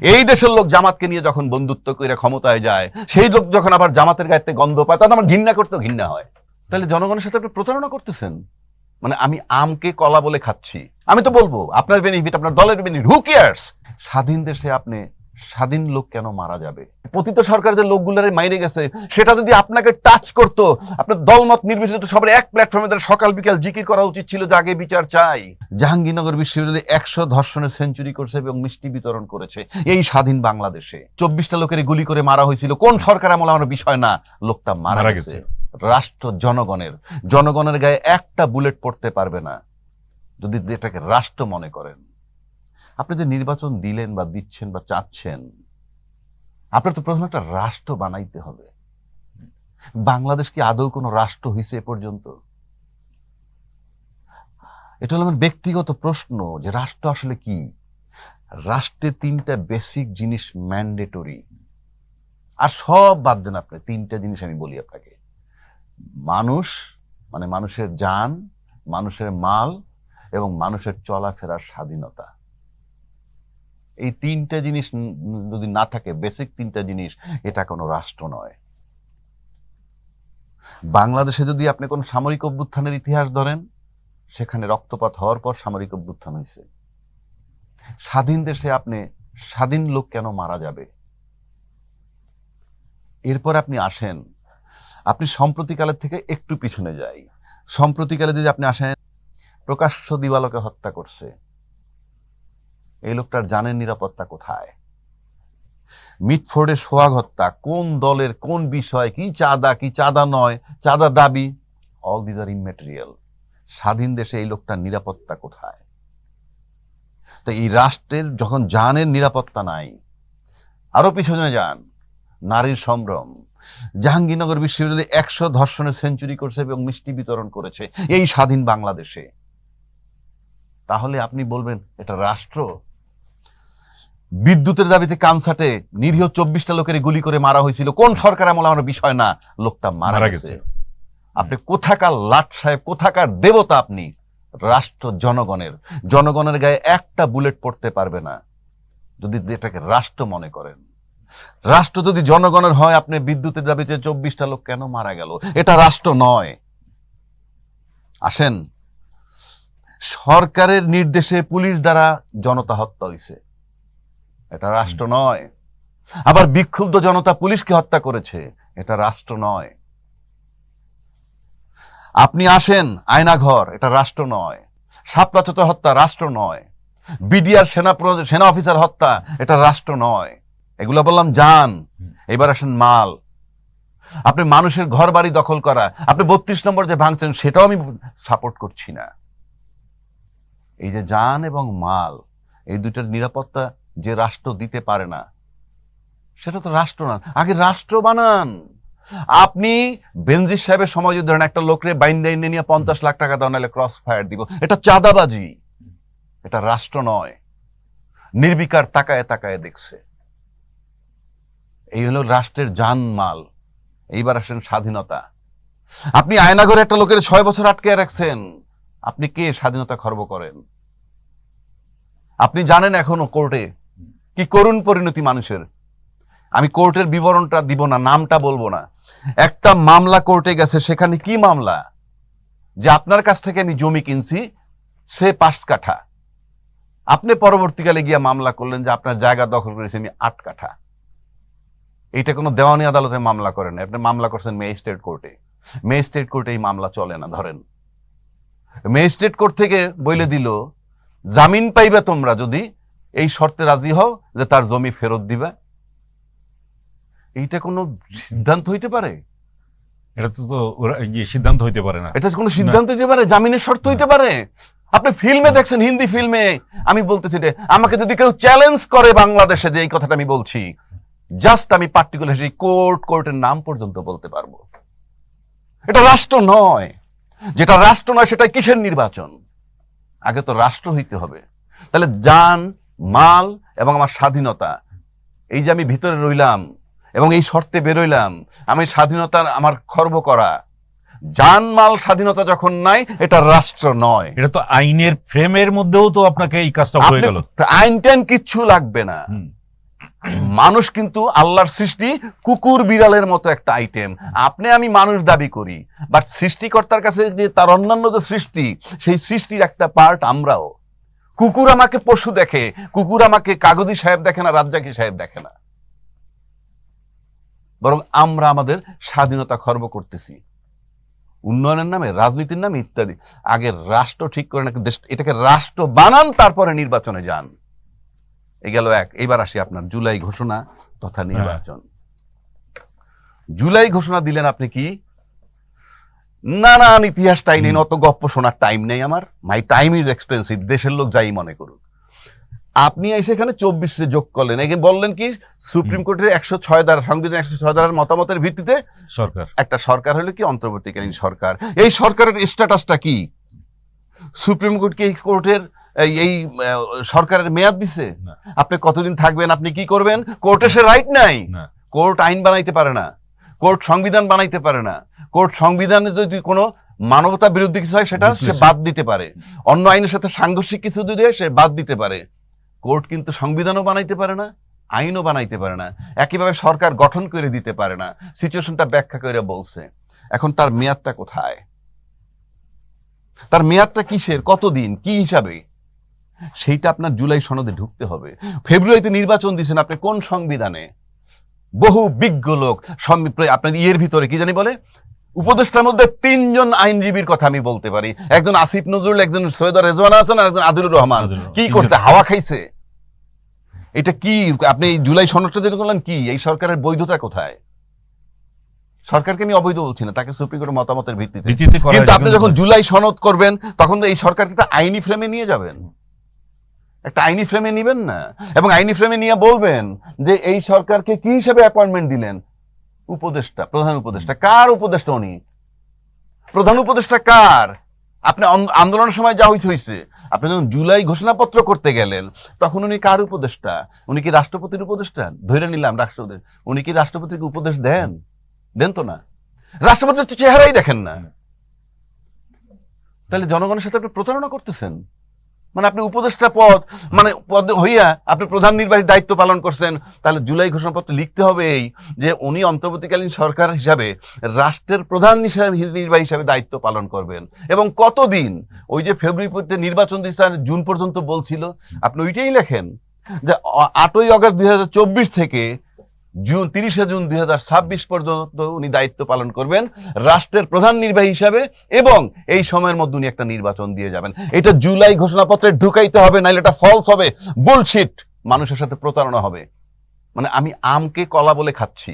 এই দেশের লোক জামাতকে নিয়ে যখন বন্ধুত্ব করে ক্ষমতায় যায়, সেই লোক যখন আবার জামাতের গায়ে গন্ধ পায়, তখন আমার ঘৃণা করতে ঘৃণা হয়। তাহলে জনগণের সাথে আপনি প্রতারণা করতেছেন? মানে আমি আমকে কলা বলে খাচ্ছি। আমি তো বলব, আপনার বেনিফিট, আপনার দলের বেনিফিট হু কেয়ার্স স্বাধীন দেশে আপনি স্বাধীন লোক কেন মারা যাবে? পতিত সরকার যে লোকগুলারে মাইরে গেছে সেটা যদি আপনাকে টাচ করতো আপনার দলমত নির্বিশেষে সবার এক প্ল্যাটফর্মে তাদের সকাল বিকাল জিকির করা উচিত ছিল যে আগে বিচার চাই। জাহাঙ্গীরনগর বিশ্ববিদ্যালয়ে একশো ধর্ষণের সেঞ্চুরি করছে এবং মিষ্টি বিতরণ করেছে এই স্বাধীন বাংলাদেশে। চব্বিশটা লোকের গুলি করে মারা হয়েছিল। কোন সরকার আমলে আমার বিষয় না লোকটা মারা গেছে। রাষ্ট্র জনগণের জনগণের গায়ে একটা বুলেট পড়তে পারবে না। যদি এটাকে রাষ্ট্র মনে করেন। আপনি যে নির্বাচন দিলেন বা দিচ্ছেন বা চাচ্ছেন, আপনার তো প্রথমে একটা রাষ্ট্র বানাইতে হবে। বাংলাদেশ কি আদৌ কোনো রাষ্ট্র হয়েছে এ পর্যন্ত? এটা হলো আমার ব্যক্তিগত প্রশ্ন যে রাষ্ট্র আসলে কি? রাষ্ট্রে তিনটা বেসিক জিনিস ম্যান্ডেটরি। আর সব বাদ দেন আপনি, তিনটা জিনিস আমি বলি আপনাকে। মানুষ মানে মানুষের যান, মানুষের মাল এবং মানুষের চলাফেরার স্বাধীনতা। এই তিনটা জিনিস যদি না থাকে বেসিক তিনটা জিনিস, এটা কোনো রাষ্ট্র নয়। বাংলাদেশে যদি আপনি কোন সামরিক অভ্যুত্থানের ইতিহাস ধরেন, সেখানে রক্তপাত হওয়ার পর সামরিক অভ্যুত্থান হয়েছে। স্বাধীন দেশে আপনি স্বাধীন লোক কেন মারা যাবে? এরপর আপনি আসেন, আপনি সম্প্রতিকালের থেকে একটু পিছনে যাই। সম্প্রতিকালে যদি আপনি আসেন, প্রকাশ্য দিবালোকে হত্যা করছে। এই লোকটার জানের নিরাপত্তা কোথায়? মিটফোর্ডের সোহাগ হত্যা কোন দলের কোন বিষয়, কি চাঁদা কি চাঁদা নয়, চাঁদা দাবি? অল দিজ আর ইমেটেরিয়াল স্বাধীন দেশে এই লোকটার নিরাপত্তা কোথায়? তো এই রাষ্ট্রের যখন জানের নিরাপত্তা নাই, আরও পিছনে যান, নারীর সম্ভ্রম। জাহাঙ্গীরনগর বিশ্ববিদ্যালয়ে একশো ধর্ষণের সেঞ্চুরি করছে এবং মিষ্টি বিতরণ করেছে এই স্বাধীন বাংলাদেশে। তাহলে আপনি বলবেন, এটা রাষ্ট্র? বিদ্যুতের দাবিতে কানসাটে নিরীহ চব্বিশটা লোকের গুলি করে মারা হয়েছিল। কোন সরকার আমলে আমার বিষয় না? লোকটা মারা গেছে। আপনি কোথাকার লাট সাহেব কোথাকার দেবতা আপনি? রাষ্ট্র জনগণের। জনগণের গায়ে একটা বুলেট পড়তে পারবে না। যদি এটাকে রাষ্ট্র মনে করেন। রাষ্ট্র যদি জনগণের হয় আপনি বিদ্যুতের দাবিতে চব্বিশটা লোক কেন মারা গেল? এটা রাষ্ট্র নয়। আসেন। সরকারের নির্দেশে পুলিশ দ্বারা জনতা হত্যা হয়েছে এটা রাষ্ট্র নয়। আবার বিক্ষুব্ধ জনতা পুলিশকে হত্যা করেছে, এটা রাষ্ট্র নয়। আপনি আসেন, আয়নাঘর, এটা রাষ্ট্র নয়। সাপলাচত হত্যা রাষ্ট্র নয়। বিডিআর সেনা সেনা অফিসার হত্যা, এটা রাষ্ট্র নয়। এগুলো বললাম যান, এবার আসেন মাল। আপনি মানুষের ঘর বাড়ি দখল করা, আপনি বত্রিশ নম্বর যে ভাঙছেন, সেটাও আমি সাপোর্ট করছি না। এই যে যান এবং মাল, এই দুইটার নিরাপত্তা যে রাষ্ট্র দিতে পারে না, সেটা তো রাষ্ট্র না। আগে রাষ্ট্র বানান। আপনি বেনজির সাহেবের সময় যদি ধরেন, একটা লোকরে বাইন্দা এনে নিয়ে পঞ্চাশ লাখ টাকা দেওয়া নাহলে ক্রস ফায়ার দিব। এটা চাঁদাবাজি। এটা রাষ্ট্র নয়। নির্বিকার তাকায় তাকায় দেখছে। এই হলো রাষ্ট্রের জানমাল। এইবার আসেন স্বাধীনতা। আপনি আয়নাঘরে একটা লোকের ছয় বছর আটকে রাখছেন। আপনি কে স্বাধীনতা খর্ব করেন? আপনি জানেন এখনও কোর্টে কি করুণ পরিণতি মানুষের? আমি কোর্টের বিবরণটা দিব না, নামটা বলব না। একটা মামলা কোর্টে গেছে, সেখানে কি মামলা? যে আপনার কাছ থেকে আমি জমি কিনছি, সে পাঁচ কাঠা। আপনি পরবর্তীকালে গিয়ে মামলা করলেন যে আপনার জায়গা দখল করেছি আমি আট কাঠা। এইটা কোনো দেওয়ানি আদালতে মামলা করেন আপনি মামলা করছেন ম্যাজিস্ট্রেট কোর্টে। ম্যাজিস্ট্রেট কোর্টে এই মামলা চলে না, ধরেন। ম্যাজিস্ট্রেট কোর্ট থেকে বলে দিল, জামিন পাইবে তোমরা যদি এই শর্তে রাজি হও যে তার জমি ফেরত দিবে। এইটা কোনো সিদ্ধান্ত হইতে পারে? এটা তো ওরা সিদ্ধান্ত হইতে পারে না। এটা কোনো সিদ্ধান্ত হইতে পারে? জামিনের শর্ত হইতে পারে? আপনি ফিল্মে দেখছেন হিন্দি ফিল্মে। আমি বলতেছি রে আমাকে যদি কেউ চ্যালেঞ্জ করে বাংলাদেশে যে এই কথাটা আমি বলছি জাস্ট আমি পার্টিকুলার সেই কোর্ট কোর্টের নাম পর্যন্ত বলতে পারব। এটা রাষ্ট্র নয়। যেটা রাষ্ট্র নয় সেটা কিসের নির্বাচন? আগে তো রাষ্ট্র হইতে হবে। তাহলে যান মাল এবং আমার স্বাধীনতা। এই যে আমি ভিতরে রইলাম এবং এই শর্তে বেরোইলাম আমি স্বাধীনতার আমার খর্ব করা। জানমাল স্বাধীনতা যখন নাই এটা রাষ্ট্র নয়। এটা তো আইনের ফ্রেমের মধ্যেও তো আপনাকে এই কাজটা হয়ে গেল। আইন টাইন কিচ্ছু লাগবে না। মানুষ কিন্তু আল্লাহর সৃষ্টি কুকুর বিড়ালের মতো একটা আইটেম আপনি আমি মানুষ দাবি করি বাট সৃষ্টিকর্তার কাছে যে তার অন্যান্য যে সৃষ্টি সেই সৃষ্টির একটা পার্ট আমরাও। কুকুর আমাকে পশু দেখে কুকুর আমাকে কাগজি সাহেব দেখে না রাজ্জাকি সাহেব দেখে না। বরং আমরা আমাদের স্বাধীনতা খর্ব করতেছি। উন্নয়নের নামে রাজনীতির নামে ইত্যাদি। আগে রাষ্ট্র ঠিক করে নাকি দেশ এটাকে রাষ্ট্র বানান তারপরে নির্বাচনে যান। এ গেল এক। এবার আসি আপনার জুলাই ঘোষণা তথা নির্বাচন। জুলাই ঘোষণা দিলেন আপনি কি? নানান ইতিহাস টাই নেই অত গপ্প শোনার টাইম নেই আমার। মাই টাইম ইজ এক্সপেন্সিভ দেশের লোক যাই মনে করুক। আপনি এসে এখানে চব্বিশে যোগ করলেন। এখানে বললেন কি সুপ্রিম কোর্টের একশো ছয় দ্বারা সংবিধান একশো ছয় দ্বারার মতামতের ভিত্তিতে সরকার। একটা সরকার হলো কি অন্তর্বর্তীকালীন সরকার। এই সরকারের স্ট্যাটাসটা কি? সুপ্রিম কোর্ট কি এই কোর্টের এই- এই সরকারের মেয়াদ দিছে? আপনি কতদিন থাকবেন আপনি কি করবেন? কোর্টে সে রাইট নাই। কোর্ট আইন বানাইতে পারে না। কোর্ট সংবিধান বানাইতে পারে না। কোর্ট সংবিধানে যদি কোনো মানবতা বিরুদ্ধে কিছু হয় সেটা সে বাদ দিতে পারে। অন্য আইনের সাথে সাংঘর্ষিক কিছু যদি হয় সে বাদ দিতে পারে। কোর্ট কিন্তু সংবিধানও বানাইতে পারে না আইনও বানাইতে পারে না। একইভাবে সরকার গঠন করে দিতে পারে না। সিচুয়েশনটা ব্যাখ্যা করে বলছে। এখন তার মেয়াদটা কোথায়? তার মেয়াদটা কিসের? কতদিন? কি হিসাবে? সেইটা আপনার জুলাই সনদে ঢুকতে হবে। ফেব্রুয়ারিতে নির্বাচন দিয়েছেন আপনি কোন সংবিধানে? বহু বিজ্ঞ লোক আপনার ইয়ের ভিতরে কি জানি বলে? উপদেষ্টার মধ্যে তিনজন আইনজীবীর কথা আমি বলতে পারি। একজন আসিফ নজরুল একজন সৈয়দ রেজওয়ান আছেন আর একজন আদিলুর রহমান। কি করছে? হাওয়া খাইছে। এটা কি? আপনি এই জুলাই সনদটা যেটা করলেন কি? এই সরকারের বৈধতা কোথায়? সরকারকে আমি অবৈধ বলছি না তাকে সুপ্রিম কোর্টের মতামতের ভিত্তিতে। কিন্তু আপনি যখন জুলাই সনদ করবেন তখন তো এই সরকারকে একটা আইনি ফ্রেমে নিয়ে যাবেন। একটা আইনি ফ্রেমে নিবেন না। এবং আইনি ফ্রেমে নিয়ে বলবেন যে এই সরকারকে কি হিসেবে অ্যাপয়েন্টমেন্ট দিলেন? উপদেষ্টা, প্রধান উপদেষ্টা। কার উপদেষ্টা উনি? প্রধান উপদেষ্টা কার? আপনি আন্দোলনের সময় যা হয়েছে হয়েছে আপনি যখন জুলাই ঘোষণাপত্র করতে গেলেন, তখন উনি কার উপদেষ্টা? উনি কি রাষ্ট্রপতির উপদেষ্টা? ধরে নিলাম রাষ্ট্রপতি উনি কি রাষ্ট্রপতিকে উপদেশ দেন? দেন তো না। রাষ্ট্রপতির চেহারাই দেখেন না। তাহলে জনগণের সাথে আপনি প্রতারণা করতেছেন। মানে আপনি উপদেষ্টা পদ মানে পদ হইয়া আপনি প্রধান নির্বাহী দায়িত্ব পালন করছেন, তাহলে জুলাই ঘোষণাপত্র লিখতে হবে এই যে উনি অন্তর্বর্তীকালীন সরকার হিসাবে রাষ্ট্রের প্রধান নির্বাহী হিসাবে দায়িত্ব পালন করবেন। এবং কতদিন? ওই যে ফেব্রুয়ারিতে নির্বাচন দিচ্ছে জুন পর্যন্ত বলছিল। আপনি ওইটাই লেখেন যে আটই আগস্ট দুই থেকে জুন তিরিশে জুন দুই হাজার ছাব্বিশ পর্যন্ত উনি দায়িত্ব পালন করবেন রাষ্ট্রের প্রধান নির্বাহী হিসাবে এবং এই সময়ের মধ্যে উনি একটা নির্বাচন দিয়ে যাবেন। এটা জুলাই ঘোষণাপত্রে ঢুকাইতে হবে, নাইলে এটা ফলস হবে বুলশিট মানুষের সাথে প্রতারণা হবে। মানে আমি আমকে কলা বলে খাচ্ছি।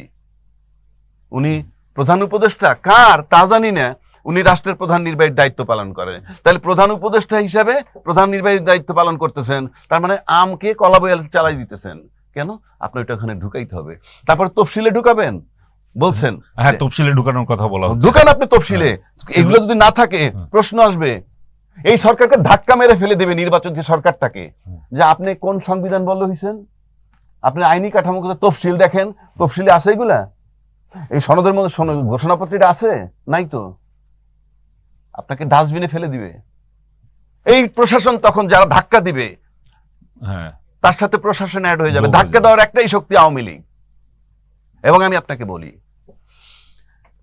উনি প্রধান উপদেষ্টা? কার? তা জানি না। উনি রাষ্ট্রের প্রধান নির্বাহীর দায়িত্ব পালন করেন তাহলে প্রধান উপদেষ্টা হিসাবে প্রধান নির্বাহীর দায়িত্ব পালন করতেছেন। তার মানে আমকে কলা বয়ে চালাই দিতেছেন। কেন? আপনার ওইটা ওখানে ঢুকাইতে হবে। তারপর তফসিলে ঢুকাবেন? বলছেন হ্যাঁ তফসিলে ঢুকানোর কথা বলা ঢুকান আপনি তফসিলে এগুলো যদি না থাকে প্রশ্ন আসবে। এই সরকারকে ধাক্কা মেরে ফেলে দেবে নির্বাচন যে সরকারটাকে। যে আপনি কোন সংবিধান বলল হয়েছেন আপনি আইনি কাঠামোগত তফসিল দেখেন। তফসিলে আছে এগুলা? এই সনদের মধ্যে ঘোষণাপত্রটা আছে? নাই তো? আপনাকে ডাস্টবিনে ফেলে দিবে। এই প্রশাসন তখন যারা ধাক্কা দিবে হ্যাঁ। তার সাথে প্রশাসন অ্যাড হয়ে যাবে। ধাক্কা দেওয়ার একটাই শক্তি আওয়ামী লীগ। এবং আমি আপনাকে বলি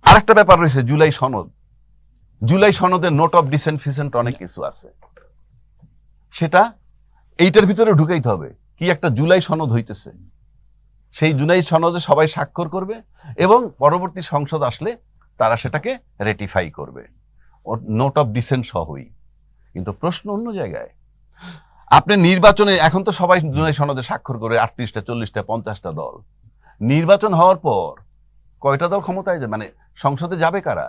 আরেকটা ব্যাপার রয়েছে জুলাই সনদ। জুলাই সনদের নোট অফ ডিসেন্ট ফিসেন্ট অনেক কিছু আছে। সেটা এইটার ভিতরে ঢুকাইতে হবে কি একটা জুলাই সনদ হইতেছে। সেই জুলাই সনদে সবাই স্বাক্ষর করবে এবং পরবর্তী সংসদ আসলে তারা সেটাকে রেটিফাই করবে। নোট অফ ডিসেন্ট সহই। কিন্তু প্রশ্ন অন্য জায়গায় আপনি নির্বাচনে এখন তো সবাই সনদে স্বাক্ষর করে আটত্রিশটা চল্লিশটা পঞ্চাশটা দল। নির্বাচন হওয়ার পর কয়টা দল ক্ষমতায় যাবে মানে সংসদে যাবে কারা?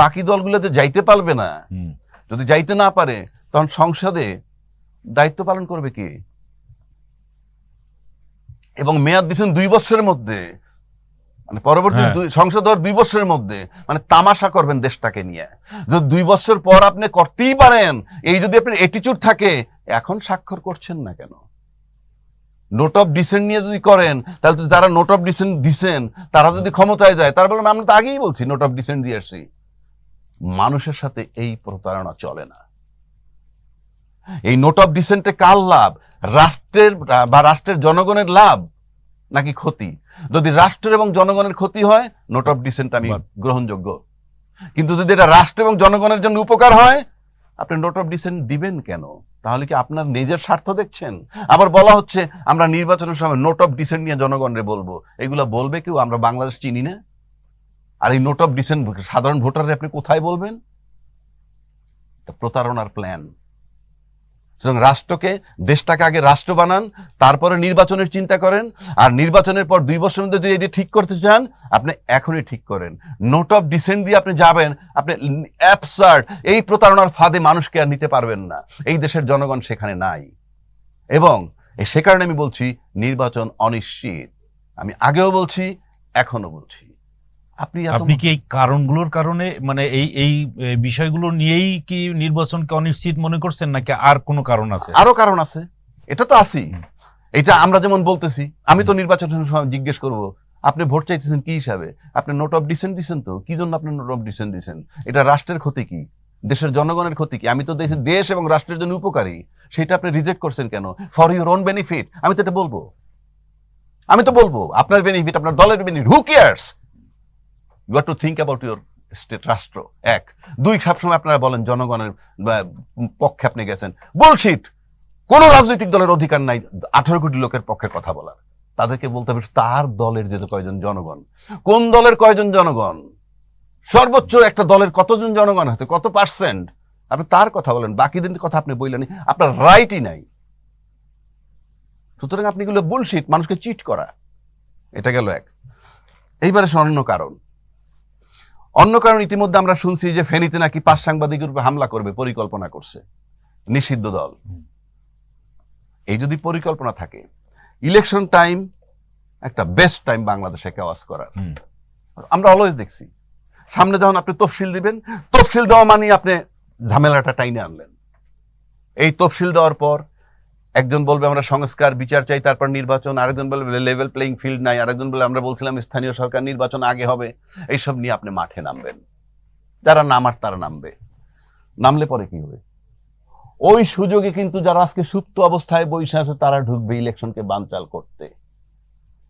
বাকি দলগুলো যে যাইতে পারবে না যদি যাইতে না পারে তখন সংসদে দায়িত্ব পালন করবে কি? এবং মেয়াদ দিচ্ছেন দুই বছরের মধ্যে। মানে পরবর্তী হ্যাঁ। সংসদ হওয়ার দুই বছরের মধ্যে মানে তামাশা করবেন দেশটাকে নিয়ে। যদি দুই বছর পর আপনি করতেই পারেন এই যদি আপনার এটিচিউড থাকে এখন স্বাক্ষর করছেন না কেন? নোট অফ ডিসেন্ট নিয়ে যদি করেন তাহলে তো যারা নোট অফ ডিসেন্ট দিছেন তারা যদি ক্ষমতায় যায় তারা বলবেন আমরা তো আগেই বলছি নোট অফ ডিসেন্ট দিয়ে আসছি। মানুষের সাথে এই প্রতারণা চলে না। এই নোট অফ ডিসেন্টে কার লাভ? রাষ্ট্রের বা রাষ্ট্রের জনগণের লাভ। নাকি ক্ষতি? যদি রাষ্ট্রের এবং জনগণের ক্ষতি হয় নোট অফ ডিসেন্ট আমি গ্রহণযোগ্য। কিন্তু যদি এটা রাষ্ট্র এবং জনগণের জন্য উপকার হয় আপনি নোট অফ ডিসেন্ট দিবেন কেন? তাহলে কি আপনার নিজের স্বার্থ দেখছেন? আবার বলা হচ্ছে আমরা নির্বাচনের সময় নোট অফ ডিসেন্ট নিয়ে জনগণরে বলব। এগুলা বলবে কেউ? আমরা বাংলাদেশ চিনি না। আর এই নোট অফ ডিসেন্ট সাধারণ ভোটাররা আপনি কোথায় বলবেন? প্রতারণার প্ল্যান সুতরাং রাষ্ট্রকে, দেশটাকে আগে রাষ্ট্র বানান, তারপরে নির্বাচনের চিন্তা করেন, আর নির্বাচনের পর দুই বছরের মধ্যে যদি এটি ঠিক করতে চান, আপনি এখনই ঠিক করেন। নোট অফ ডিসেন্ট দিয়ে আপনি যাবেন, আপনি অ্যাপসার্ড এই প্রতারণার ফাঁদে মানুষকে আর নিতে পারবেন না। এই দেশের জনগণ সেখানে নাই। এবং সে কারণে আমি বলছি, নির্বাচন অনিশ্চিত। আমি আগেও বলছি এখনও বলছি। আপনি আপনি কি এই কারণগুলোর কারণে মানে এই এই বিষয়গুলো নিয়েই কি নির্বাচনকে অনিশ্চিত মনে করছেন নাকি আর কোনো কারণ আছে? আরও কারণ আছে। এটা তো আছেই। এটা আমরা যেমন বলতেছি আমি তো নির্বাচনের সময় জিজ্ঞেস করব আপনি ভোট চাইতেছেন কি হিসাবে? আপনি নোট অফ ডিসেন্ট দিচ্ছেন তো? কি জন্য আপনি নোট অফ ডিসেন্ট দিচ্ছেন এটা রাষ্ট্রের ক্ষতি কি? দেশের জনগণের ক্ষতি কি? আমি তো দেশের দেশ এবং রাষ্ট্রের জন্য উপকারী। সেটা আপনি রিজেক্ট করছেন কেন? ফর ইউর ওন বেনিফিট আমি তো এটা বলব। আমি তো বলব আপনার বেনিফিট আপনার দলের benefit who cares you are to think about your state রাষ্ট্র এক দুই সবসময় আপনারা বলেন, জনগণের পক্ষে আপনি গেছেন। বুলশিট কোন রাজনৈতিক দলের অধিকার নাই। আঠারো কোটি লোকের পক্ষে কথা বলার। তাদেরকে বলতে হবে তার দলের যে কয়জন জনগণ। কোন দলের কয়জন জনগণ? সর্বোচ্চ একটা দলের কতজন জনগণ আছে? কত পার্সেন্ট আপনি তার কথা বলেন। বাকি বাকিদের কথা আপনি বললেন আপনার রাইটই নাই। সুতরাং আপনি এগুলো বুলশিট মানুষকে চিট করা। এটা গেল এক। এইবারে অন্য কারণ। অন্য কারণ ইতিমধ্যে আমরা শুনছি যে ফেনীতে নাকি পাঁচ সাংবাদিকের উপর হামলা করবে পরিকল্পনা করছে নিষিদ্ধ দল। এই যদি পরিকল্পনা থাকে ইলেকশন টাইম একটা বেস্ট টাইম বাংলাদেশে কেওয়াজ করার। আমরা অলওয়েজ দেখছি। সামনে যখন আপনি তফসিল দিবেন তফসিল দেওয়া মানে আপনি ঝামেলাটা টাইনে আনলেন। এই তফসিল দেওয়ার পর একজন বলবে আমরা সংস্কার, বিচার চাই, তারপর নির্বাচন, আরেকজন বলবে লেভেল প্লেইং ফিল্ড নাই, আরেকজন বলে আমরা বলছিলাম স্থানীয় সরকার নির্বাচন আগে হবে। এইসব নিয়ে আপনি মাঠে নামবেন। যারা নামার তারা নামবে। নামলে পরে কি হবে? ওই সুযোগে কিন্তু যারা আজকে সুপ্ত অবস্থায় বসে আছে, তারা ঢুকবে ইলেকশনকে বানচাল করতে।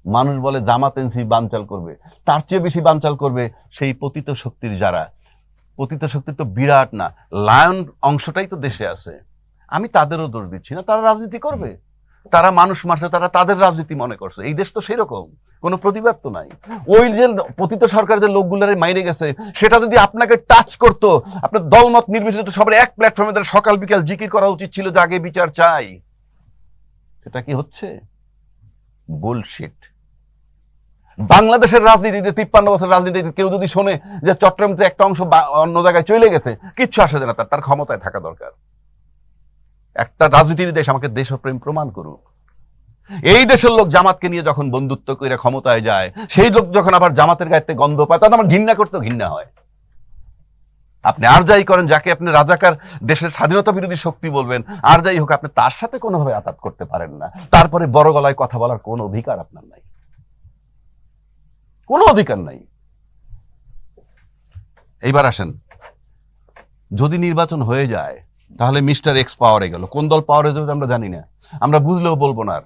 মানুষ বলে জামাত এনসি বানচাল করবে। তার চেয়ে বেশি বানচাল করবে সেই পতিত শক্তির যারা। পতিত শক্তির তো বিরাট না। লায়ন অংশটাই তো দেশে আছে। আমি তাদেরও দোষ দিচ্ছি না, তারা রাজনীতি করবে। তারা মানুষ মারছে, তারা তাদের রাজনীতি মনে করছে। এই দেশ তো সেরকম, কোনো প্রতিবাদ তো নাই। ওই যে পতিত সরকার যে লোকগুলারে মাইরে গেছে, সেটা যদি আপনাকে টাচ করতো, আপনার দলমত নির্বিশেষে সবার এক প্ল্যাটফর্মে তাদের সকাল বিকাল জিকির করা উচিত ছিল যে আগে বিচার চাই। সেটা কি হচ্ছে? বুলশিট বাংলাদেশের রাজনীতিতে তিপ্পান্ন বছর রাজনীতিতে কেউ যদি শোনে যে চট্টগ্রামতে একটা অংশ অন্য জায়গায় চলে গেছে, কিচ্ছু আসে না, তার তার ক্ষমতায় থাকা দরকার। একটা রাজনীতির দেশ আমাকে দেশপ্রেম প্রমাণ করুক। এই দেশের লোক জামাতকে নিয়ে যখন বন্ধুত্ব করে ক্ষমতায় যায়, সেই লোক যখন আবার জামাতের গায়েতে গন্ধ পায়, তখন আমার ঘৃণা করতে ঘৃণা হয়। আপনি আর যাই করেন, যাকে আপনি রাজাকার দেশের স্বাধীনতা বিরোধী শক্তি বলবেন, আর যাই হোক, আপনি তার সাথে কোনোভাবে আঘাত করতে পারেন না। তারপরে বড় গলায় কথা বলার কোনো অধিকার আপনার নাই। কোনো অধিকার নাই। এইবার আসেন। যদি নির্বাচন হয়ে যায় তাহলে মিস্টার এক্স পাওয়ারে গেল। কোন দল পাওয়ারে যাবে আমরা জানি না। আমরা বুঝলেও বলব না আর।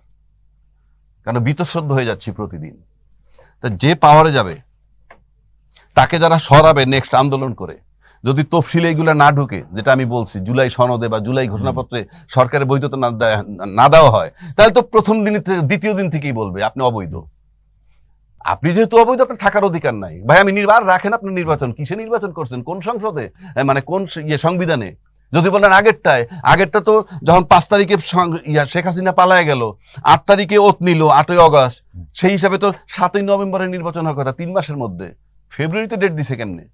কারণ বীতশ্রদ্ধ হয়ে যাচ্ছি প্রতিদিন। তা যে পাওয়ারে যাবে, তাকে যারা সরাবে নেক্সট আন্দোলন করে, যদি তফসিলে এগুলো না ঢুকে, যেটা আমি বলছি, জুলাই সনদে বা জুলাই ঘোষণাপত্রে সরকারের বৈধতা না দেওয়া হয়, তাহলে তো প্রথম দিন দ্বিতীয় দিন থেকেই বলবে, আপনি অবৈধ। আপনি যেহেতু অবৈধ, আপনার থাকার অধিকার নাই। ভাই, আমি নির্বাচন রাখেন আপনি নির্বাচন। কিসে নির্বাচন করছেন? কোন সংসদে? মানে কোন ইয়ে সংবিধানে? যদি বলেন আগেরটায়, আগেরটা তো যখন পাঁচ তারিখে ইয়া শেখ হাসিনা পালায় গেল, আট তারিখে ওত নিল, আটই অগস্ট, সেই হিসাবে তো সাতই নভেম্বরে নির্বাচন হওয়ার কথা, তিন মাসের মধ্যে। ফেব্রুয়ারিতে ডেট দিছে কেমনে?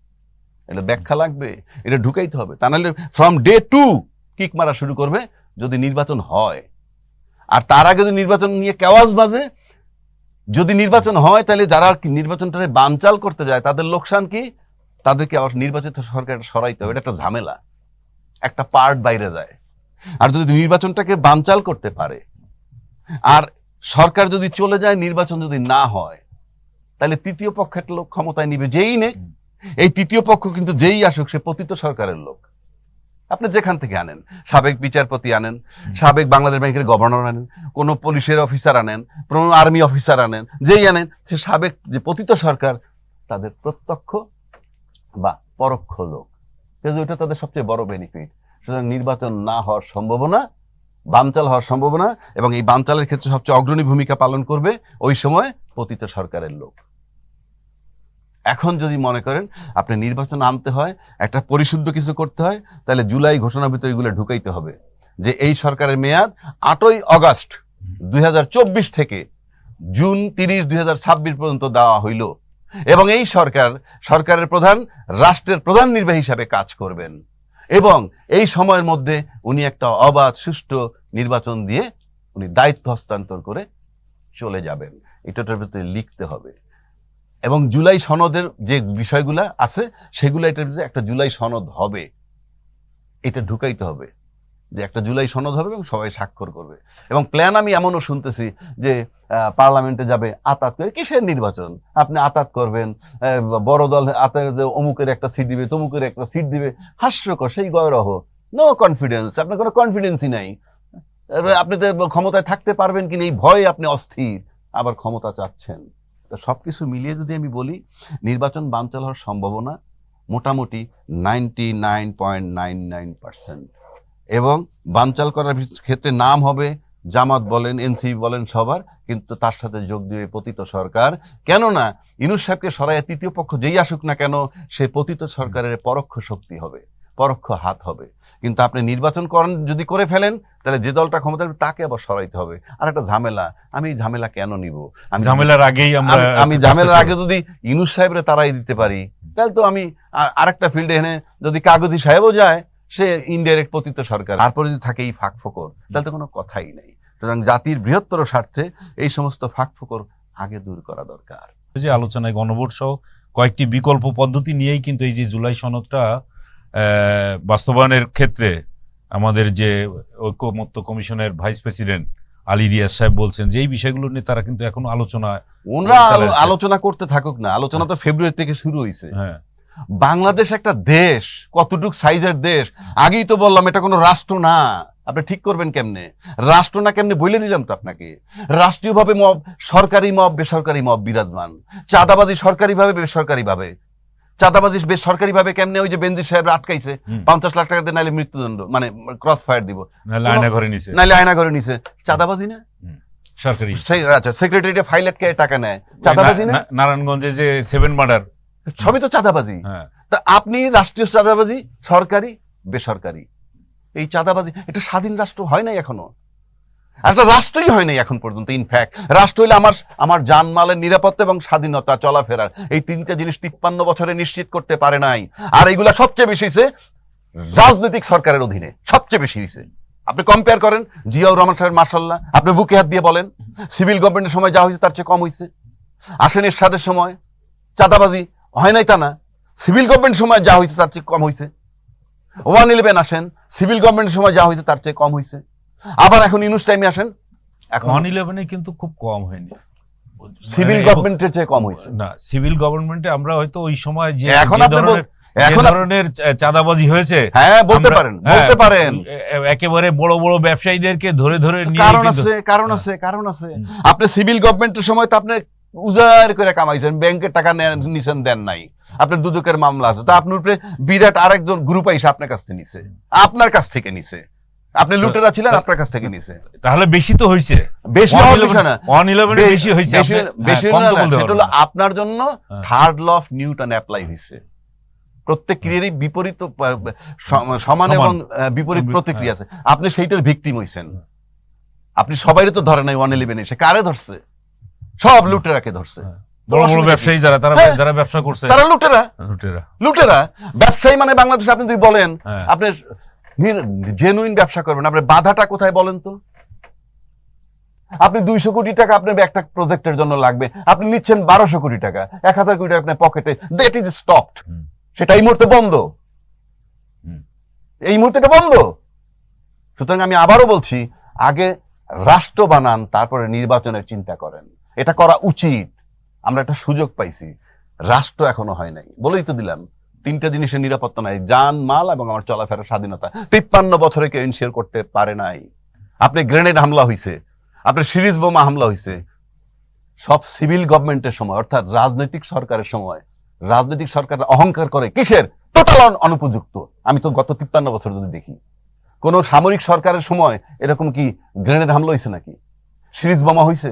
এটা ব্যাখ্যা লাগবে, এটা ঢুকাইতে হবে। তা নাহলে ফ্রম ডে টু কিক মারা শুরু করবে যদি নির্বাচন হয়। আর তার আগে যদি নির্বাচন নিয়ে কেওয়াজ বাজে, যদি নির্বাচন হয় তাহলে যারা নির্বাচনটাকে বানচাল করতে যায়, তাদের লোকসান কি? তাদেরকে আবার নির্বাচিত সরকার সরাইতে হবে, এটা একটা ঝামেলা। একটা পার্ট বাইরে যায়। আর যদি নির্বাচনটাকে বানচাল করতে পারে, আর সরকার যদি চলে যায়, নির্বাচন যদি না হয়, তাহলে তৃতীয় পক্ষের লোক ক্ষমতায় নিবে যেই নে এই তৃতীয় পক্ষ কিন্তু যেই আসুক, সে পতিত সরকারের লোক। আপনি যেখান থেকে আনেন, সাবেক বিচারপতি আনেন, সাবেক বাংলাদেশ ব্যাংকের গভর্নর আনেন, কোনো পুলিশের অফিসার আনেন, কোনো আর্মি অফিসার আনেন, যেই আনেন, সে সাবেক যে পতিত সরকার, তাদের প্রত্যক্ষ বা পরোক্ষ লোক। কিন্তু ওইটা তাদের সবচেয়ে বড় বেনিফিট সুতরাং নির্বাচন না হওয়ার সম্ভাবনা, বানচাল হওয়ার সম্ভাবনা এবং এই বানচালের ক্ষেত্রে সবচেয়ে অগ্রণী ভূমিকা পালন করবে ওই সময় পতিত সরকারের লোক। এখন যদি মনে করেন আপনি নির্বাচন আনতে হয়, একটা পরিশুদ্ধ কিছু করতে হয়, তাহলে জুলাই ঘোষণার ভিতরে এগুলো ঢুকাইতে হবে যে এই সরকারের মেয়াদ আটই অগাস্ট দুই হাজার চব্বিশ থেকে জুন তিরিশ দুই হাজার ছাব্বিশ পর্যন্ত দেওয়া হইল। এবং এই সরকার, সরকারের প্রধান, রাষ্ট্রের প্রধান নির্বাহী হিসাবে কাজ করবেন। এবং এই সময়ের মধ্যে উনি একটা অবাধ, সুষ্ঠু নির্বাচন দিয়ে উনি দায়িত্ব হস্তান্তর করে চলে যাবেন। এটাটার ভিতরে লিখতে হবে। এবং জুলাই সনদের যে বিষয়গুলো আছে, সেগুলো এটার ভিতরে একটা জুলাই সনদ হবে। এটা ঢুকাইতে হবে যে একটা জুলাই সনদ হবে এবং সবাই স্বাক্ষর করবে। এবং প্ল্যান আমি এমনও শুনতেছি যে পার্লামেন্টে যাবে আতাত করে কিসের নির্বাচন? আপনি আতাত করবেন বড় দল আতাত অমুকের একটা সিট দিবে, তমুকের একটা সিট দিবে, হাস্যকর, সেই গয়রহ নো কনফিডেন্স আপনার কোনো কনফিডেন্সই নাই। আপনি তো ক্ষমতায় থাকতে পারবেন কিনা, এই ভয়ে আপনি অস্থির। আবার ক্ষমতা চাচ্ছেন। তো সব কিছু মিলিয়ে যদি আমি বলি, নির্বাচন বানচাল হওয়ার সম্ভাবনা মোটামুটি ninety nine point nine nine percent এবং বানচাল করার ক্ষেত্রে নাম হবে জামাত বলেন এনসিপি বলেন সবার কিন্তু তার সাথে যোগ দিবে পতিত সরকার। কেননা ইনুস সাহেবকে সরাইয়া তৃতীয় পক্ষ যেই আসুক না কেন সে পতিত সরকারের পরোক্ষ শক্তি হবে পরোক্ষ হাত হবে। কিন্তু আপনি নির্বাচন করেন যদি করে ফেলেন তাহলে যে দলটা ক্ষমতা তাকে আবার সরাইতে হবে। আর একটা ঝামেলা আমি ঝামেলা কেন নিব? আমি ঝামেলার আগেই আমি- ঝামেলার আগে যদি ইনুস সাহেবরে তারাই দিতে পারি তাহলে তো আমি আরেকটা ফিল্ডে এনে যদি কাগজি সাহেবও যায় সে ইনডাইরেক্ট পতিত সরকার। তারপরে যদি থাকে এই ফাঁক ফোকর তাহলে তো কোনো কথাই নেই। সুতরাং জাতির বৃহত্তর স্বার্থে এই সমস্ত ফাঁক ফোকর আগে দূর করা দরকার। যে আলোচনায় গণভোট সহ কয়েকটি বিকল্প পদ্ধতি নিয়েই কিন্তু এই যে জুলাই সনদটা বাস্তবায়নের ক্ষেত্রে আমাদের যে ঐক্যমত্য কমিশনের ভাইস প্রেসিডেন্ট আলী রিয়াজ সাহেব বলছেন যে এই বিষয়গুলো নিয়ে তারা কিন্তু এখনও আলোচনা ওনারা আলোচনা করতে থাকুক না। আলোচনা তো ফেব্রুয়ারি থেকে শুরু হয়েছে হ্যাঁ। বাংলাদেশ একটা দেশ কতটুক সাইজের দেশ? আগেই তো বললাম এটা কোনো রাষ্ট্র না। আপনি ঠিক করবেন কেমনে? রাষ্ট্র না কেমনে বলে দিলাম তো আপনাকে। রাষ্ট্রীয়ভাবে মব সরকারি মব বেসরকারি মব বিরাজমান। চাঁদাবাজি সরকারিভাবে বেসরকারিভাবে। চাঁদাবাজি বেসরকারিভাবে কেমনে ওই যে বেঞ্জির সাহেব আটকাইছে? পঞ্চাশ লাখ টাকা দিয়ে নাইলে মৃত্যুদণ্ড মানে ক্রস ফায়ার দিব। নাহলে আয়না ঘরে নিছে। করে নিছে। চাঁদাবাজি না? সরকারি। সেই- আচ্ছা সেক্রেটারিটা ফাইল আটকে টাকা নেয়। চাঁদাবাজি না- নারায়ণগঞ্জে যে সেভেন মার্ডার সবই তো চাঁদাবাজি। হ্যাঁ। তা আপনি রাষ্ট্রীয় চাঁদাবাজি সরকারি বেসরকারি? এই চাঁদাবাজি এটা স্বাধীন রাষ্ট্র হয় নাই এখনও? একটা রাষ্ট্রই হয় নাই এখন পর্যন্ত ইনফ্যাক্ট রাষ্ট্র হইলে আমার আমার জানমালের নিরাপত্তা এবং স্বাধীনতা চলাফেরার এই তিনটা জিনিস তিপ্পান্ন বছরে নিশ্চিত করতে পারে নাই। আর এইগুলা সবচেয়ে বেশি হয়েছে রাজনৈতিক সরকারের অধীনে সবচেয়ে বেশি হয়েছে আপনি কম্পেয়ার করেন জিয়াউর রহমান সাহেব মার্শাল্লাহ আপনি বুকে হাত দিয়ে বলেন সিভিল গভর্নমেন্টের সময় যা হয়েছে তার চেয়ে কম হয়েছে আসেন এরশাদের সময় চাঁদাবাজি হয় নাই তা না? সিভিল গভর্নমেন্ট সময় যা হয়েছে তার চেয়ে কম হয়েছে ওয়ান ইলেভেন আসেন সিভিল গভর্নমেন্টের সময় যা হয়েছে তার চেয়ে কম হয়েছে আবার এখন ইউনুস টাইমে আসেন এখন ওয়ান ইলেভেনে কিন্তু খুব কম হয়নি। সিভিল মানে গভর্নমেন্টের চেয়ে কম হয়েছে না সিভিল গভর্নমেন্টে আমরা হয়তো ওই সময় যে এখন ধরনের এখন ধরনের চাঁদাবাজি হয়েছে হ্যাঁ বলতে পারেন হ্যাঁ, বলতে পারেন। একেবারে বড় বড় ব্যবসায়ীদেরকে ধরে ধরে নিয়ে কারণ আছে কারণ আছে কারণ আছে। আপনি সিভিল গভর্নমেন্টের সময় তো আপনি উজাড় করে কামাইছেন ব্যাংকের টাকা নিছেন দেন নাই। আপনার দুদকের মামলা আছে। তো আপনার উপরে বিরাট আরেকজন গ্রুপ আইসে আপনার কাছ থেকে নিছে। আপনার কাছ থেকে নিছে। আপনি লুটেরা ছিলেন আপনার কাছ থেকে নিছে। তাহলে বেশি তো হয়েছে বেশি না। বেশি হয়েছে বেশি হ্যাঁ, সেটা হলো আপনার জন্য হ্যাঁ। Third law of Newton apply হয়েছে প্রত্যেক ক্রিয়ারই বিপরীত সমান। এবং বিপরীত হ্যাঁ। প্রতিক্রিয়া আছে। আপনি সেইটার ভিকটিম হইছেন। আপনি সবাইরে তো ধরে নাই ওয়ান ইলেভেন এসে কারে ধরছে? সব লুটেরাকে ধরছে। হ্যাঁ। বড় বড় ব্যবসায়ী যারা তারা হ্যাঁ। যারা ব্যবসা করছে। তারা লুটেরা। লুটেরা। লুটেরা। ব্যবসায়ী মানে বাংলাদেশে আপনি যদি বলেন হ্যাঁ। আপনি জেনুইন ব্যবসা করবেন। আপনার বাধাটা কোথায় বলেন তো? আপনি দুইশো কোটি টাকা আপনার একটা প্রজেক্টের জন্য লাগবে। আপনি নিচ্ছেন বারোশো কোটি টাকা। এক হাজার কোটি টাকা আপনার পকেটে দ্যাট ইজ স্টপড সেটা এই মুহূর্তে বন্ধ। এই মুহূর্তে বন্ধ। সুতরাং আমি আবারও বলছি আগে রাষ্ট্র বানান তারপরে নির্বাচনের চিন্তা করেন। এটা করা উচিত। আমরা একটা সুযোগ পাইছি। রাষ্ট্র এখনও হয় নাই। বলেই তো দিলাম, তিনটা জিনিসের নিরাপত্তা নাই। যান, মাল এবং আমার চলাফেরার স্বাধীনতা। তিপ্পান্ন বছরে কেউ ইনশিওর করতে পারে নাই। আপনি গ্রেনেড হামলা হয়েছে আপনার সিরিজ বোমা হামলা হয়েছে সব সিভিল গভর্নমেন্টের সময়, অর্থাৎ রাজনৈতিক সরকারের সময়, রাজনৈতিক সরকার অহংকার করে কিসের? টোটাল অনুপযুক্ত। আমি তো গত তিপ্পান্ন বছর যদি দেখি। কোন সামরিক সরকারের সময় এরকম কি গ্রেনেড হামলা হয়েছে নাকি? সিরিজ বোমা হয়েছে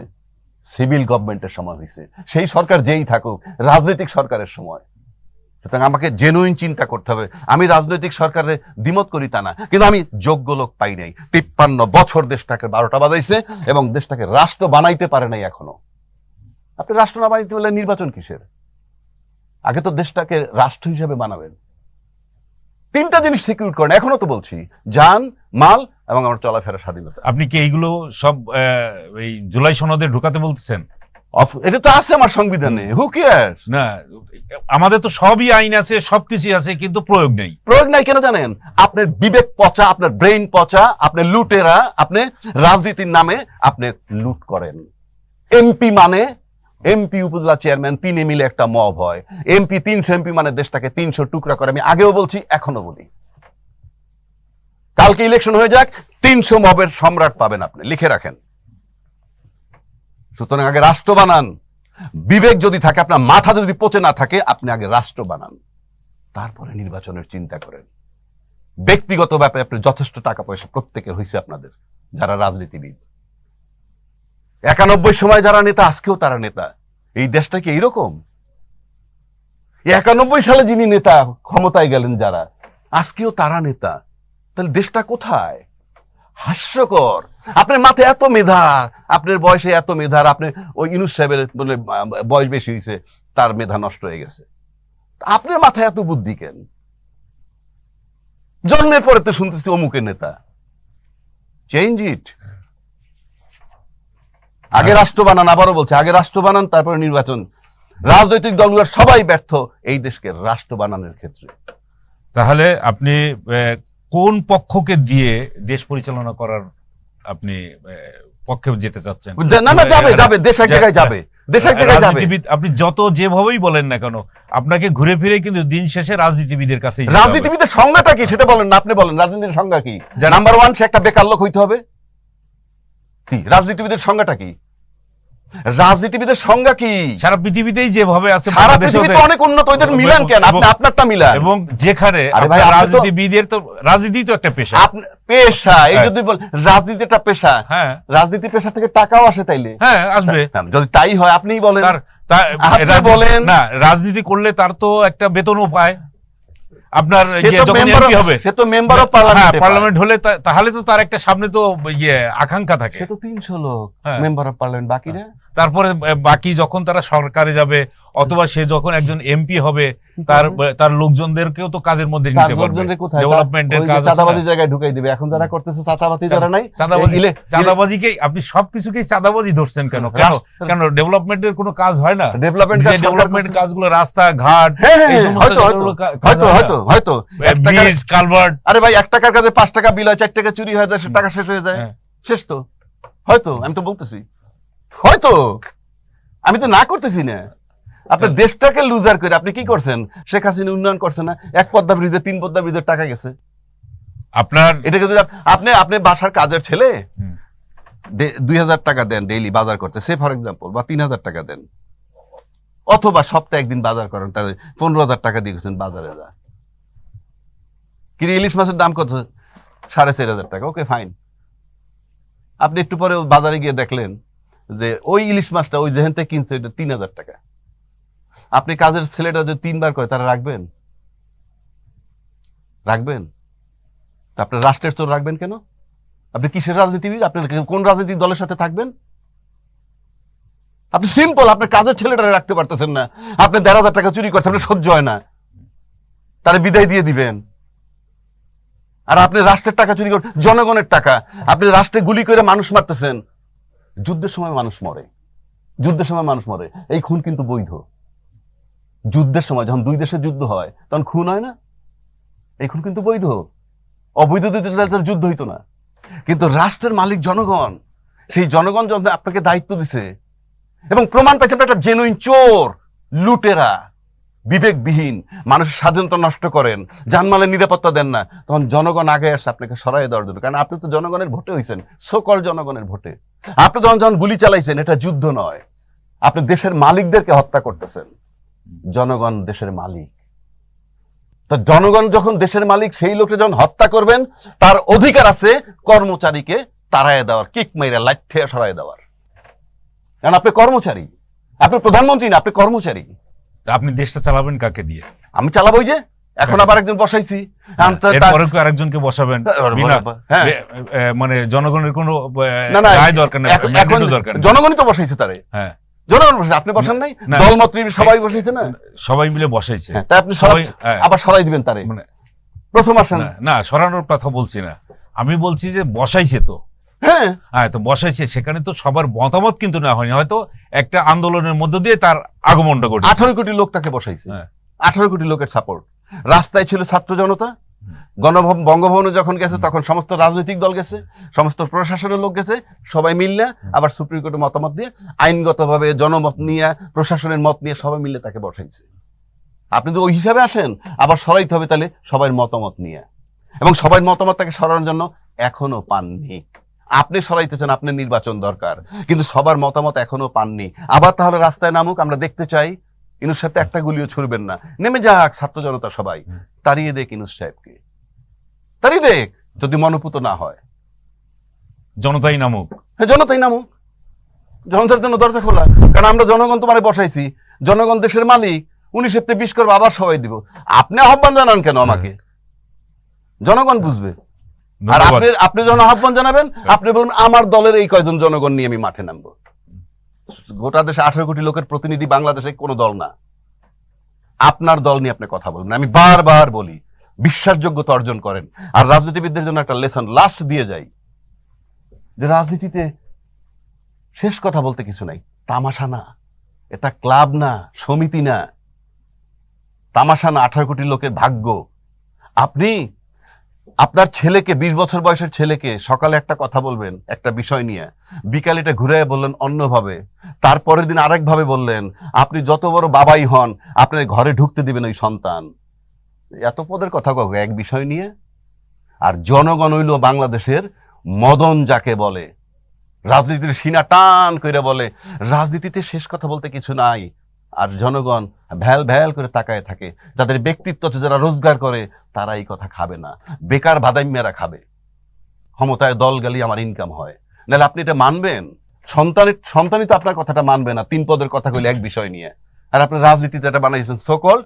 সিভিল গভর্নমেন্টের সময় হয়েছে সেই সরকার যেই থাকুক, রাজনৈতিক সরকারের সময়। সুতরাং আমাকে জেনুইন চিন্তা করতে হবে। আমি রাজনৈতিক সরকারে দ্বিমত করি তা না। কিন্তু আমি যোগ্য লোক পাই নাই। তিপ্পান্ন বছর দেশটাকে বারোটা বাজাইছে এবং দেশটাকে রাষ্ট্র বানাইতে পারে নাই এখনও। আপনি রাষ্ট্র না বানাইতে বলে নির্বাচন কিসের? আগে তো দেশটাকে রাষ্ট্র হিসেবে বানাবেন। তিনটা জিনিস সিকিউর করেন এখনও তো বলছি যান মাল এবং আমার চলাফেরা স্বাধীনতা। আপনি কি এইগুলো সব এই জুলাই সনদে ঢুকাতে বলতেছেন? এটা তো আছে আমার সংবিধানে হু কেয়ার্স না আমাদের তো সবই আইন আছে সবকিছুই আছে কিন্তু প্রয়োগ নেই। প্রয়োগ নাই কেন জানেন? আপনার বিবেক পচা আপনার ব্রেইন পচা আপনি লুটেরা আপনি রাজনীতির নামে আপনি লুট করেন। এমপি মানে এমপি উপজেলা চেয়ারম্যান তিনে মিলে একটা মব হয়। এমপি তিনশো এমপি মানে দেশটাকে তিনশো টুকরা করে। আমি আগেও বলছি, এখনও বলি। কালকে ইলেকশন হয়ে যাক, তিনশো মবের সম্রাট পাবেন আপনি, লিখে রাখেন। সুতরাং আগে রাষ্ট্র বানান। বিবেক যদি থাকে, আপনার মাথা যদি পচে না থাকে, আপনি আগে রাষ্ট্র বানান। তারপরে নির্বাচনের চিন্তা করেন। ব্যক্তিগত ব্যাপারে আপনার যথেষ্ট টাকা পয়সা প্রত্যেকের হয়েছে আপনাদের, যারা রাজনীতিবিদ। একানব্বই সময় যারা নেতা, আজকেও তারা নেতা। এই দেশটা কি এইরকম? একানব্বই সালে যিনি নেতা, ক্ষমতায় গেলেন যারা, আজকেও তারা নেতা। তাহলে দেশটা কোথায়? হাস্যকর। আপনার মাথায় এত মেধা, আপনার বয়সে এত মেধার, আপনি ওই ইনুস সাহেবের বলে বয়স বেশি হয়েছে, তার মেধা নষ্ট হয়ে গেছে। আপনার মাথায় এত বুদ্ধি কেন? জন্মের পরে তো শুনতেছি অমুকের নেতা। Change it. আগে রাষ্ট্র বানান আবারও বলছে আগে রাষ্ট্র বানান তারপরে নির্বাচন। রাজনৈতিক দলগুলো সবাই ব্যর্থ এই দেশকে রাষ্ট্র বানানোর ক্ষেত্রে। তাহলে আপনি কোন পক্ষকে দিয়ে দেশ পরিচালনা করার আপনি পক্ষে যেতে চাচ্ছেন? না না যাবে যাবে দেশ এক জায়গায় যাবে দেশ এক জায়গায় যাবে। রাজনীতিবিদ আপনি যত যেভাবেই বলেন না কেন আপনাকে ঘুরে ফিরে কিন্তু দিন শেষে রাজনীতিবিদের কাছে রাজনীতিবিদের সংজ্ঞাটা কি? সেটা বলেন না আপনি বলেন রাজনীতির সংজ্ঞা কি? নাম্বার ওয়ান সে একটা বেকার লোক হইতে হবে। কি? রাজনীতিবিদের সংজ্ঞাটা কি? রাজনীতিবিদের সংজ্ঞা কি? সারা পৃথিবীতেই যেভাবে আছে সারা পৃথিবীতে অনেক উন্নত ওইদের মিলান কেন? আপনি আপনারটা মিলান। এবং যেখানে রাজনীতিবিদের তো রাজনীতি তো একটা পেশা। আপনি পেশা এই হ্যাঁ। যদি বল রাজনীতি একটা পেশা। হ্যাঁ। রাজনীতি পেশা থেকে টাকাও আসে তাইলে। হ্যাঁ আসবে। হ্যাঁ, যদি তাই হয় আপনিই বলেন। বলেন- না রাজনীতি করলে তার তো একটা বেতনও পায়। আপনার যখন এমপি হবে। সে তো মেম্বার অফ পার্লামেন্ট পার্লামেন্ট হলে তাহলে তো তার একটা সামনে তো ইয়ে আকাঙ্ক্ষা থাকে। সে তো তিনশো লোক। মেম্বার অফ পার্লামেন্ট বাকিরা? তারপরে বাকি যখন তারা সরকারে যাবে অথবা সে যখন একজন এমপি হবে তার তার লোকজনদেরকেও তো কাজের মধ্যে নিতে পারবে। ডেভেলপমেন্টের কাজ চাঁদাবাজি জায়গায় ঢুকাই দিবে। এখন যারা করতেছে চাঁদাবাজি যারা নাই চাঁদাবাজি ইলে- ইলে- চাঁদাবাজিকে আপনি সবকিছুকেই চাঁদাবাজি ধরছেন কেন? কেন? কেন? ডেভেলপমেন্টের কোনো কাজ হয় না? ডেভেলপমেন্ট যে ডেভেলপমেন্ট কাজগুলো রাস্তা ঘাট। হ্যাঁ, হ্যাঁ, এই হ্যাঁ, সমস্ত হয়তো, হয়তো, হয়তো ব্রিজ কালভার্ট। আরে ভাই এক টাকার কাজে পাঁচ টাকা বিল হয় চার টাকা চুরি হয় টাকা শেষ হয়ে যায়। শেষ তো। হয়তো আমি তো বলতেছি। হয়তো। আমি তো না করতেছি না। আপনার দেশটাকে লুজার করে আপনি কি করছেন? শেখ হাসিনা উন্নয়ন করছে না। এক পদ্মা ব্রিজে তিন পদ্মা ব্রিজের টাকা গেছে। আপনার এটাকে যদি আপনি আপনি বাসার কাজের ছেলে? দুই হাজার টাকা দেন ডেইলি বাজার করতে। সে ফর এক্সাম্পল বা তিন হাজার টাকা দেন। অথবা সপ্তাহে একদিন বাজার করেন তাহলে পনেরো হাজার টাকা দিয়ে গেছেন বাজারে যা। কিন্তু ইলিশ মাছের দাম কত? সাড়ে চার হাজার টাকা। ওকে ফাইন আপনি একটু পরে বাজারে গিয়ে দেখলেন। যে ওই ইলিশ মাছটা ওই যেহেন থেকে কিনছে ওইটা তিন হাজার টাকা। আপনি কাজের ছেলেটা যদি তিনবার করে তারা রাখবেন? রাখবেন? তা আপনার রাষ্ট্রের চোর রাখবেন কেন? আপনি কিসের রাজনীতিবিদ? আপনি কোন রাজনৈতিক দলের সাথে থাকবেন? আপনি সিম্পল আপনার কাজের ছেলেটা রাখতে পারতেছেন না। আপনি দেড় হাজার টাকা চুরি করছেন, আপনার সহ্য হয় না। তারা বিদায় দিয়ে দিবেন। আর আপনি রাষ্ট্রের টাকা চুরি করেন জনগণের টাকা। আপনি রাষ্ট্রে গুলি করে মানুষ মারতেছেন। যুদ্ধের সময় মানুষ মরে। যুদ্ধের সময় মানুষ মরে। এই খুন কিন্তু বৈধ। যুদ্ধের সময় যখন দুই দেশের যুদ্ধ হয়, তখন খুন হয় না? এই খুন কিন্তু বৈধ। অবৈধ যুদ্ধ হইতো না। কিন্তু রাষ্ট্রের মালিক জনগণ, সেই জনগণ যখন আপনাকে দায়িত্ব দিছে এবং প্রমাণ পাইছে একটা জেনুইন চোর, লুটেরা বিবেকবিহীন, মানুষের স্বাধীনতা নষ্ট করেন জানমালের নিরাপত্তা দেন না, তখন জনগণ আগে আসছে আপনাকে সরাই দেওয়ার জন্য। কারণ আপনি তো জনগণের ভোটে হয়েছেন সকল জনগণের ভোটে। আপনি যখন যখন গুলি চালাইছেন, এটা যুদ্ধ নয়। আপনি দেশের মালিকদেরকে হত্যা করতেছেন। জনগণ দেশের মালিক। তো জনগণ যখন দেশের মালিক, সেই লোককে যখন হত্যা করবেন, তার অধিকার আছে কর্মচারীকে তাড়ায় দেওয়ার, কিক মেরে লাইথে সরাই দেওয়ার। কারণ আপনি কর্মচারী। আপনি প্রধানমন্ত্রী না, আপনি কর্মচারী। আপনি দেশটা চালাবেন কাকে দিয়ে? আমি চালাবোই যে এখন আবার একজন বসাইছি। তা- আরেকজনকে বসাবেন? বিনা হ্যাঁ। মানে জনগণের কোনো রায় দরকার নেই দরকার জনগণই তো বসাইছে তারে। হ্যাঁ। জনগণ আপনি বসান নাই। দলমত সবাই বসাইছে না? সবাই মিলে বসাইছে। হ্যাঁ, তাই আপনি সবাই হ্যাঁ, আবার সরাই দিবেন তারে। মানে প্রথম আসেন। না সরানোর কথা বলছি না। আমি বলছি যে বসাইছে তো। হ্যাঁ। হ্যাঁ তো বসাইছে সেখানে তো সবার মতামত কিন্তু না হয়নি। হয়তো একটা আন্দোলনের মধ্য দিয়ে তার আগমনটা ঘটেছে। আঠারো কোটি লোক তাকে বসাইছে। হ্যাঁ। আঠারো কোটি লোকের সাপোর্ট রাস্তায় ছিল ছাত্র জনতা। গণভবন বঙ্গভবনে যখন গেছে তখন সমস্ত রাজনৈতিক দল গেছে সমস্ত প্রশাসনের লোক গেছে সবাই মিললে আবার সুপ্রিম কোর্টের মতামত দিয়ে আইনগতভাবে জনমত নিয়ে প্রশাসনের মত নিয়ে সবাই মিলে তাকে বসাইছে। আপনি তো ওই হিসাবে আসেন আবার সরাইতে হবে তাহলে সবার মতামত নিয়ে। এবং সবাই মতামত তাকে সরানোর জন্য এখনও পাননি। আপনি সরাইতেছেন আপনার নির্বাচন দরকার। কিন্তু সবার মতামত এখনও পাননি। আবার তাহলে রাস্তায় নামুক আমরা দেখতে চাই। ইনুস সাহেব একটা গুলিও ছুড়বেন না। নেমে যাক ছাত্র জনতা সবাই। তাড়িয়ে দেখ ইনুস সাহেবকে। তাড়িয়ে দেখ যদি মনোপুত না হয়। জনতাই নামুক। হ্যাঁ জনতাই নামুক। জনতার জন্য দরজা খোলা। কারণ আমরা জনগণ তোমারে বসাইছি। জনগণ দেশের মালিক। উনিশের বিশ করব আবার সবাই দিব। আপনি আহ্বান জানান কেন আমাকে? জনগণ বুঝবে। আর আপনি আপনি যখন আহ্বান জানাবেন আপনি বলুন আমার দলের এই কয়জন জনগণ নিয়ে আমি মাঠে নামবো। গোটা দেশে আঠারো কোটি লোকের প্রতিনিধি বাংলাদেশে কোনো দল না। আপনার দল নিয়ে আপনি কথা বলবেন আমি বারবার বলি বিশ্বাসযোগ্যতা অর্জন করেন। আর রাজনীতিবিদদের জন্য একটা লেসন লাস্ট দিয়ে যাই। যে রাজনীতিতে শেষ কথা বলতে কিছু নাই। তামাশা না। এটা ক্লাব না সমিতি না। তামাশা না আঠারো কোটি লোকের ভাগ্য। আপনি আপনার ছেলেকে, বিশ বছর বয়সের ছেলেকে সকালে একটা কথা বলবেন, একটা বিষয় নিয়ে। বিকালে এটা ঘুরে বললেন অন্যভাবে। তারপরের দিন আরেকভাবে বললেন, আপনি যত বড় বাবাই হন আপনার ঘরে ঢুকতে দিবেন ওই সন্তান। এত পদের কথা কক এক বিষয় নিয়ে। আর জনগণ হইল বাংলাদেশের মদন যাকে বলে। রাজনীতির সিনা টান করে বলে, রাজনীতিতে শেষ কথা বলতে কিছু নাই। আর জনগণ ভ্যাল ভ্যাল করে তাকায় থাকে। যাদের ব্যক্তিত্ব আছে, যারা রোজগার করে, তারা এই কথা খাবে না। বেকার বাদাইম্যারা খাবে। ক্ষমতায় দল গেলে আমার ইনকাম হয়। নাহলে আপনি এটা মানবেন? সন্তানের, সন্তানই তো আপনার কথাটা মানবে না, তিন পদের কথা কইলে এক বিষয় নিয়ে। আর আপনি রাজনীতিতে এটা বানাইছেন সকল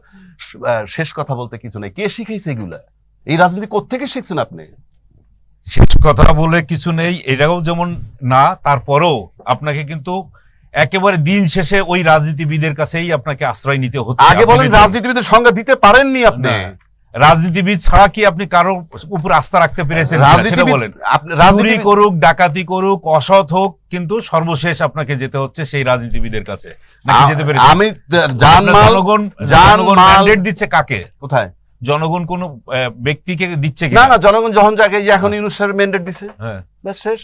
শেষ কথা বলতে কিছু নেই। কে শিখেছে এগুলা? এই রাজনীতি কোত্থেকে শিখছেন আপনি? শেষ কথা বলে কিছু নেই, এটাও যেমন না, তারপরেও আপনাকে কিন্তু একেবারে দিন শেষে ওই রাজনীতিবিদের কাছেই আপনাকে আশ্রয় নিতে হচ্ছে। আগে বলেন রাজনীতিবিদের সংজ্ঞা দিতে পারেননি আপনি। রাজনীতিবিদ ছাড়া কি আপনি কারও উপর আস্থা রাখতে পেরেছেন সেটা বলেন। আপনি চুরি রাজনীতি করুক ডাকাতি করুক অসৎ হোক কিন্তু সর্বশেষ আপনাকে যেতে হচ্ছে সেই রাজনীতিবিদের কাছে। যেতে পেরেছেন? আমি জনগণ জান জনগণ ম্যান্ডেট দিচ্ছে কাকে? কোথায়? জনগণ কোন ব্যক্তিকে দিচ্ছে না না জনগণ যখন যাকে এই এখন ইউনুস সাহেব ম্যান্ডেট দিছে। হ্যাঁ। শেষ।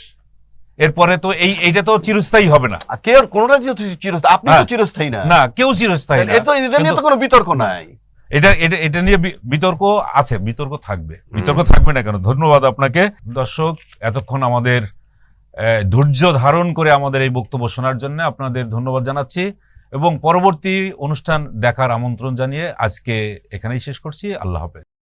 এরপরে তো এই এইটা তো চিরস্থায়ী হবে না। আর কে আর কোনটা চিরস্থায়ী আপনি তো হ্যাঁ। চিরস্থায়ী না। না কেউ চিরস্থায়ী না। এটা নিয়ে তো কোনো বিতর্ক নাই। এটা এটা এটা নিয়ে বিতর্ক আছে বিতর্ক থাকবে। বিতর্ক থাকবে না কেন? ধন্যবাদ আপনাকে। দর্শক এতক্ষণ আমাদের ধৈর্য ধারণ করে আমাদের এই বক্তব্য শোনার জন্য আপনাদের ধন্যবাদ জানাচ্ছি। এবং পরবর্তী অনুষ্ঠান দেখার আমন্ত্রণ জানিয়ে আজকে এখানেই শেষ করছি। আল্লাহ হাফেজ।